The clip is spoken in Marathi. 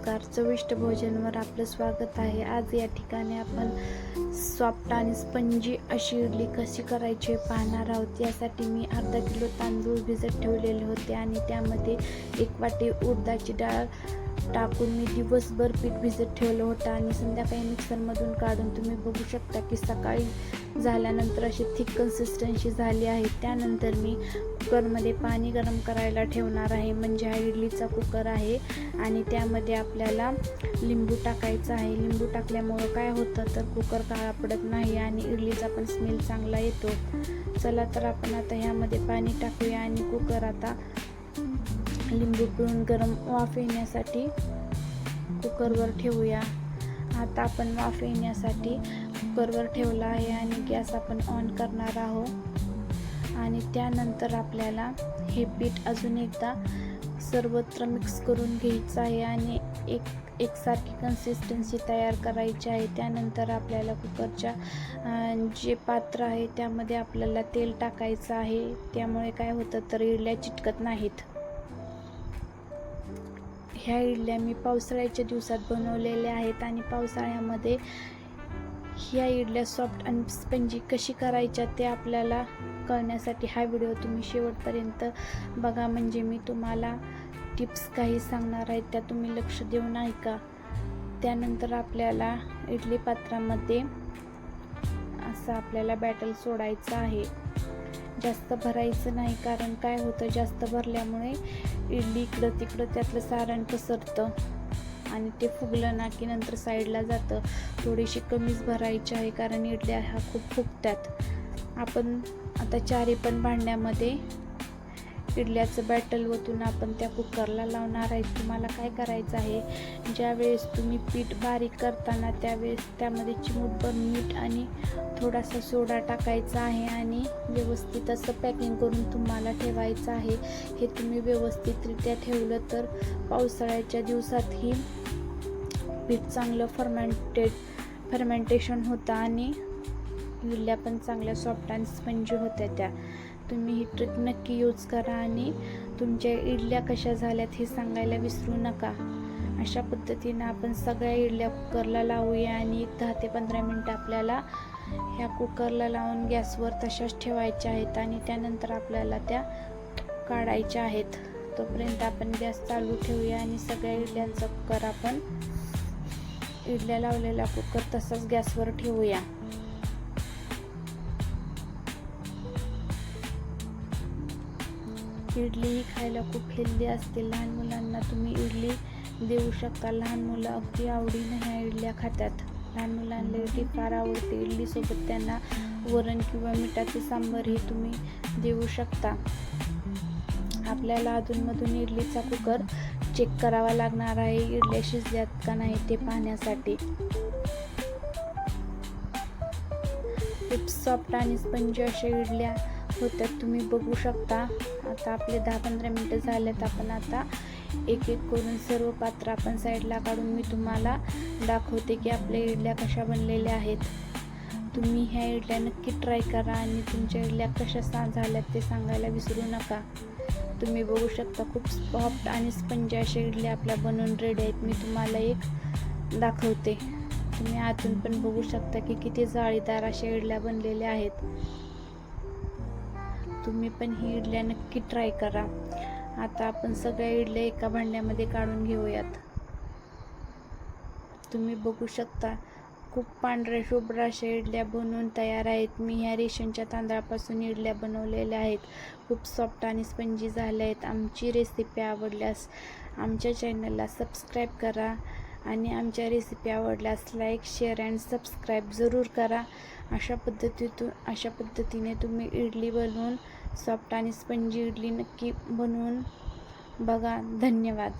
नमस्कार चविष्ट भोजनवर आपलं स्वागत आहे. आज या ठिकाणी आपण सॉफ्ट आणि स्पंजी अशी इडली कशी करायची पाहणार आहोत. यासाठी मी अर्धा किलो तांदूळ भिजत ठेवलेले होते आणि त्यामध्ये एक वाटी उडदाची डाळ टाकून मी दिवसभर पीठ भिजत ठेवलं होतं आणि संध्याकाळी मिक्सरमधून काढून तुम्ही बघू शकता की सकाळी झाल्यानंतर अशी थिक कन्सिस्टन्सी झाली आहे. त्यानंतर मी कुकरमध्ये पाणी गरम करायला ठेवणार आहे. म्हणजे हा इडलीचा कुकर आहे आणि त्यामध्ये आपल्याला लिंबू टाकायचं आहे. लिंबू टाकल्यामुळं काय होतं तर कुकर काळा पडत नाही आणि इडलीचा पण स्मेल चांगला येतो. चला तर आपण आता ह्यामध्ये पाणी टाकूया आणि कुकर आता लिंबू पिळून गरम वाफ येण्यासाठी कुकरवर ठेवूया. आता आपण वाफ येण्यासाठी कुकरवर ठेवला आहे आणि गॅस आपण ऑन करणार आहोत. आणि त्यानंतर आपल्याला हे पीठ अजून एकदा सर्वत्र मिक्स करून घ्यायचं आहे आणि एक एकसारखी कन्सिस्टन्सी तयार करायची आहे. त्यानंतर आपल्याला कुकरच्या जे पात्र आहे त्यामध्ये आपल्याला तेल टाकायचं आहे. त्यामुळे काय होतं तर इडल्या चिटकत नाहीत. ह्या इडल्या मी पावसाळ्याच्या दिवसात बनवलेल्या आहेत आणि पावसाळ्यामध्ये ह्या इडल्या सॉफ्ट आणि स्पंजी कशी करायच्या ते आपल्याला कळण्यासाठी हा व्हिडिओ तुम्ही शेवटपर्यंत बघा. म्हणजे मी तुम्हाला टिप्स काही सांगणार आहेत त्या तुम्ही लक्ष देऊन ऐका. त्यानंतर आपल्याला इडली पात्रामध्ये असं आपल्याला बॅटल सोडायचं आहे. जास्त भरायचं नाही कारण काय होतं जास्त भरल्यामुळे इडली इकडं तिकडं त्यातलं सारण पसरतं. आणि ते फुगलं ना की नंतर साईडला जातं. थोडीशी कमीच भरायची आहे कारण इडल्या ह्या खूप फुगतात. आपण आता चारी पण भांड्यामध्ये इडल्याचं बॅटल ओतून आपण त्या कुकरला लावणार आहे. तुम्हाला काय करायचं आहे? ज्यावेळेस तुम्ही पीठ बारीक करताना त्यावेळेस त्यामध्ये चिमूटभर मीठ आणि थोडासा सोडा टाकायचा आहे आणि व्यवस्थित असं पॅकिंग करून तुम्हाला ठेवायचं आहे. हे तुम्ही व्यवस्थितरित्या ठेवलं तर पावसाळ्याच्या दिवसातही पीठ चांगलं फर्मेंटेड फर्मेंटेशन होतं आणि इडल्या पण चांगल्या सॉफ्ट आणि स्पंजी होत्या त्या. तुम्ही ही ट्रिक नक्की यूज करा आणि तुमच्या इडल्या कशा झाल्यात हे सांगायला विसरू नका. अशा पद्धतीनं आपण सगळ्या इडल्या कुकरला लावूया आणि एक दहा ते पंधरा मिनटं आपल्याला ह्या कुकरला लावून गॅसवर तशाच ठेवायच्या आहेत आणि त्यानंतर आपल्याला त्या काढायच्या आहेत. तोपर्यंत आपण गॅस चालू ठेवूया आणि सगळ्या इडल्यांचा कुकर आपण इडल्या लावलेला कुकर तसाच गॅसवर ठेवूया. इडली ही खायला खूप हेल्दी असते. लहान मुलांना तुम्ही इडली देऊ शकता. लहान मुलं अगदी आवडीनं ह्या इडल्या खातात. लहान मुलांना इडली फार आवडते. इडलीसोबत त्यांना वरण किंवा मिठाचे सांबर ही तुम्ही देऊ शकता. आपल्याला अधूनमधून इडलीचा कुकर चेक करावा लागणार आहे. इडल्या शिजल्यात का नाही ते पाहण्यासाठी. खूप सॉफ्ट आणि स्पंजी अशा इडल्या होत्यात तुम्ही बघू शकता. आता आपले दहा पंधरा मिनटं झालेत. आपण आता एक एक करून सर्व पात्र आपण साईडला काढून मी तुम्हाला दाखवते की आपल्या इडल्या कशा बनलेल्या आहेत. तुम्ही ह्या इडल्या नक्की ट्राय करा आणि तुमच्या इडल्या कशा सा झाल्यात ते सांगायला विसरू नका. तुम्ही बघू शकता खूप सॉफ्ट आणि स्पंजी अशा इडल्या आपल्या बनवून रेडी आहेत. मी तुम्हाला एक दाखवते. तुम्ही आतून पण बघू शकता की किती जाळीदार अशा इडल्या बनलेल्या आहेत. तुम्ही पण ही इडल्या नक्की ट्राय करा. आता आपण सगळ्या इडल्या एका भांड्यामध्ये काढून घेऊयात. तुम्ही बघू शकता खूप पांढऱ्या शुभ्र अशा इडल्या बनवून तयार आहेत. मी ह्या रेशनच्या तांदळापासून इडल्या बनवलेल्या आहेत. खूप सॉफ्ट आणि स्पंजी झाल्या आहेत. आमची रेसिपी आवडल्यास आमच्या चॅनलला सबस्क्राईब करा. आणि आमच्या रेसिपी आवडल्यास लाईक शेअर अँड सबस्क्राईब जरूर करा. अशा पद्धतीतून अशा पद्धतीने तुम्ही इडली बनवून सॉफ्ट आणि स्पंजी इडली नक्की बनवून बघा. धन्यवाद.